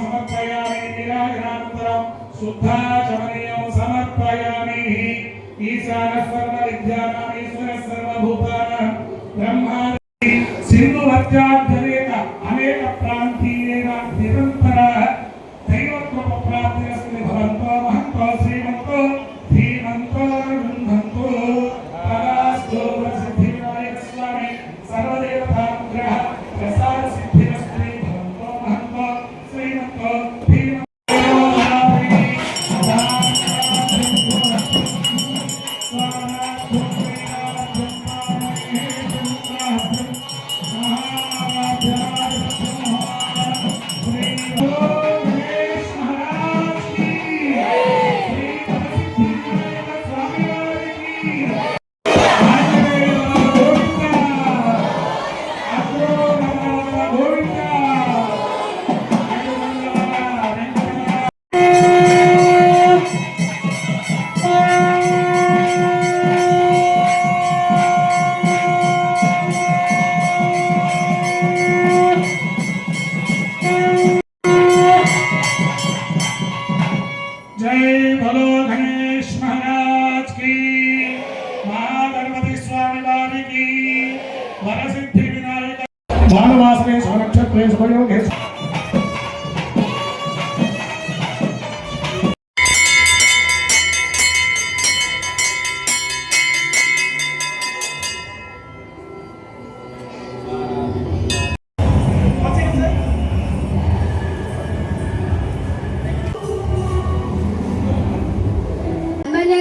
సమర్పయామి నీలాగ్రాంతరం శుద్ధాచమనీయం సమర్పయామి. ఈశాన సర్వ విద్యానాం ఈశ్వర సర్వభూతానాం బ్రహ్మాది సింధు వర్జాన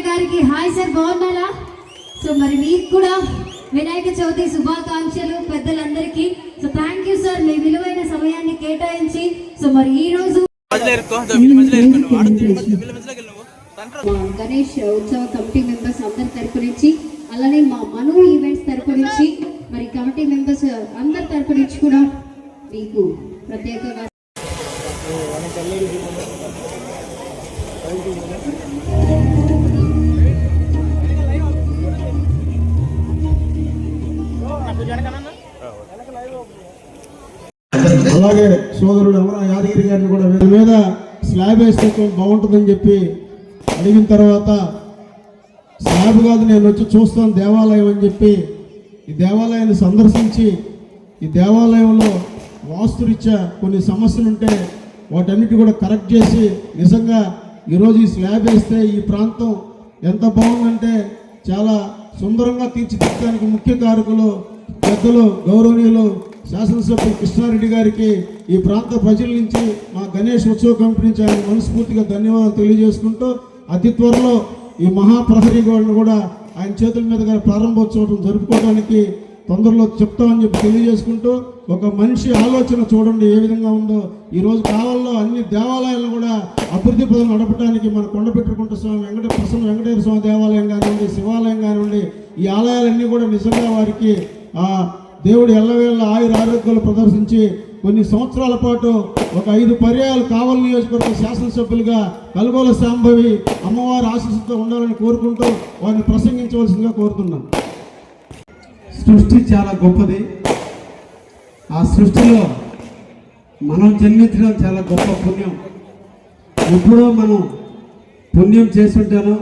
గారికి హాయ్ సార్ బాగున్నారా సో మరి మీకు కూడా వినాయక చవితి శుభాకాంక్షలు పెద్దలందరికీ. సో థ్యాంక్ యూ సార్ మీ విలువైన సమయాన్ని కేటాయించి సో మరి ఈ రోజు గణేష్ ఉత్సవ కమిటీ మెంబర్స్ అందరి తరపు నుంచి అలానే మా మను ఈవెంట్స్ తరపు నుంచి మరి కమిటీ మెంబర్స్ అందరి తరపు నుంచి కూడా మీకు ప్రత్యేకంగా సోదరుడు అమరా యాదగిరి గారిని కూడా దాని మీద స్లాబ్ వేస్తే బాగుంటుందని చెప్పి అడిగిన తర్వాత స్లాబ్ కాదు నేను వచ్చి చూస్తాను దేవాలయం అని చెప్పి ఈ దేవాలయాన్ని సందర్శించి ఈ దేవాలయంలో వాస్తురీత్యా కొన్ని సమస్యలు ఉంటే వాటన్నిటి కూడా కరెక్ట్ చేసి నిజంగా ఈరోజు ఈ స్లాబ్ వేస్తే ఈ ప్రాంతం ఎంత బాగుందంటే చాలా సుందరంగా తీర్చిదిద్దడానికి ముఖ్య కారకులు పెద్దలు గౌరవనీయులు శాసనసభ్యులు కృష్ణారెడ్డి గారికి ఈ ప్రాంత ప్రజల నుంచి మా గణేష్ ఉత్సవ కమిటీ నుంచి ఆయన మనస్ఫూర్తిగా ధన్యవాదాలు తెలియజేసుకుంటూ అతి త్వరలో ఈ మహాప్రహరీ గోడను కూడా ఆయన చేతుల మీదుగా ప్రారంభోత్సవం జరుపుకోవడానికి తొందరలో చెప్తామని చెప్పి తెలియజేసుకుంటూ ఒక మనిషి ఆలోచన చూడండి ఏ విధంగా ఉందో. ఈరోజు కావాలలో అన్ని దేవాలయాలను కూడా అభివృద్ధి పదం నడపడానికి మన కొండపెట్టుకుంట స్వామి వెంకట ప్రసన్న వెంకటేశ్వర స్వామి దేవాలయం కానివ్వండి శివాలయం కానివ్వండి ఈ ఆలయాలన్నీ కూడా నిజంగా వారికి దేవుడు ఎల్లవేళ ఆయుర ఆరోగ్యాలు ప్రదర్శించి కొన్ని సంవత్సరాల పాటు ఒక ఐదు పర్యాయాలు కావలి నియోజకవర్గ శాసనసభ్యులుగా కలుగోల శాంభవి అమ్మవారి ఆశీస్సుతో ఉండాలని కోరుకుంటూ వారిని ప్రసంగించవలసిందిగా కోరుతున్నాను. సృష్టి చాలా గొప్పది. ఆ సృష్టిలో మనం జన్మించడం చాలా గొప్ప పుణ్యం. ఎప్పుడో మనం పుణ్యం చేసుంటానో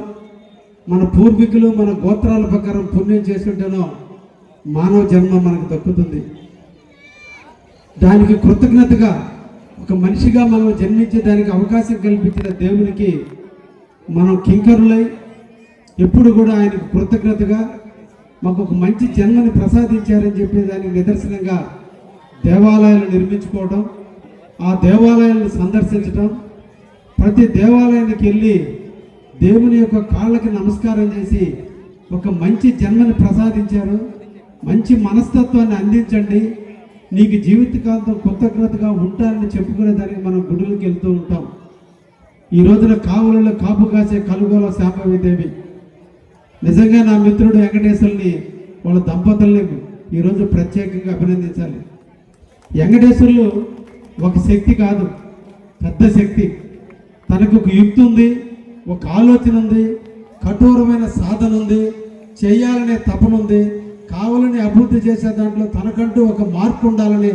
మన పూర్వీకులు మన గోత్రాల ప్రకారం పుణ్యం చేసుంటానో మానవ జన్మ మనకు దక్కుతుంది. దానికి కృతజ్ఞతగా ఒక మనిషిగా మనం జన్మించే దానికి అవకాశం కల్పించిన దేవునికి మనం కింకరులై ఎప్పుడు కూడా ఆయనకు కృతజ్ఞతగా మాకు ఒక మంచి జన్మని ప్రసాదించారని చెప్పే దానికి నిదర్శనంగా దేవాలయాలు నిర్మించుకోవడం ఆ దేవాలయాలను సందర్శించడం ప్రతి దేవాలయానికి వెళ్ళి దేవుని యొక్క కాళ్ళకి నమస్కారం చేసి ఒక మంచి జన్మని ప్రసాదించారు. మంచి మనస్తత్వాన్ని అందించండి. నీకు జీవితకాలంతో కృతజ్ఞతగా ఉంటానని చెప్పుకునే దానికి మనం గుడులకు వెళ్తూ ఉంటాం. ఈ రోజున కావులలో కాపు కాసే కలుగోల శాపవిదేవి నిజంగా నా మిత్రుడు వెంకటేశ్వరుని వాళ్ళ దంపతుల్ని ఈరోజు ప్రత్యేకంగా అభినందించాలి. వెంకటేశ్వరులు ఒక శక్తి కాదు పెద్ద శక్తి. తనకు ఒక యుక్తి ఉంది ఒక ఆలోచన ఉంది కఠోరమైన సాధన ఉంది చేయాలనే తపన ఉంది. కావాలని అభివృద్ధి చేసే దాంట్లో తనకంటూ ఒక మార్పు ఉండాలనే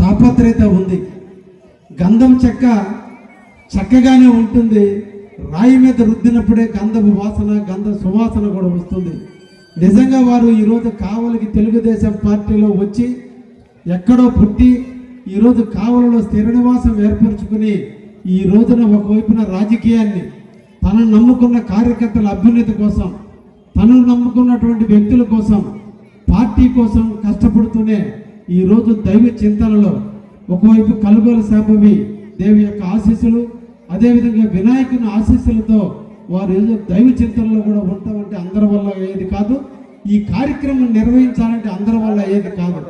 తాపత్రయత ఉంది. గంధం చెక్క చక్కగానే ఉంటుంది. రాయి మీద రుద్దినప్పుడే గంధపు వాసన గంధ సువాసన కూడా వస్తుంది. నిజంగా వారు ఈరోజు కావలికి తెలుగుదేశం పార్టీలో వచ్చి ఎక్కడో పుట్టి ఈరోజు కావలలో స్థిర నివాసం ఏర్పరచుకుని ఈ రోజున ఒకవైపున రాజకీయాన్ని తనను నమ్ముకున్న కార్యకర్తల అభ్యున్నతి కోసం తనను నమ్ముకున్నటువంటి వ్యక్తుల కోసం పార్టీ కోసం కష్టపడుతూనే ఈ రోజు దైవ చింతనలో ఒకవైపు కలుగోల శాంభవి దేవి యొక్క ఆశీస్సులు అదేవిధంగా వినాయకుని ఆశీస్సులతో వారు ఏదో దైవ చింతనలో కూడా ఉంటామంటే అందరి వల్ల అయ్యేది కాదు. ఈ కార్యక్రమం నిర్వహించాలంటే అందరి వల్ల అయ్యేది కాదు.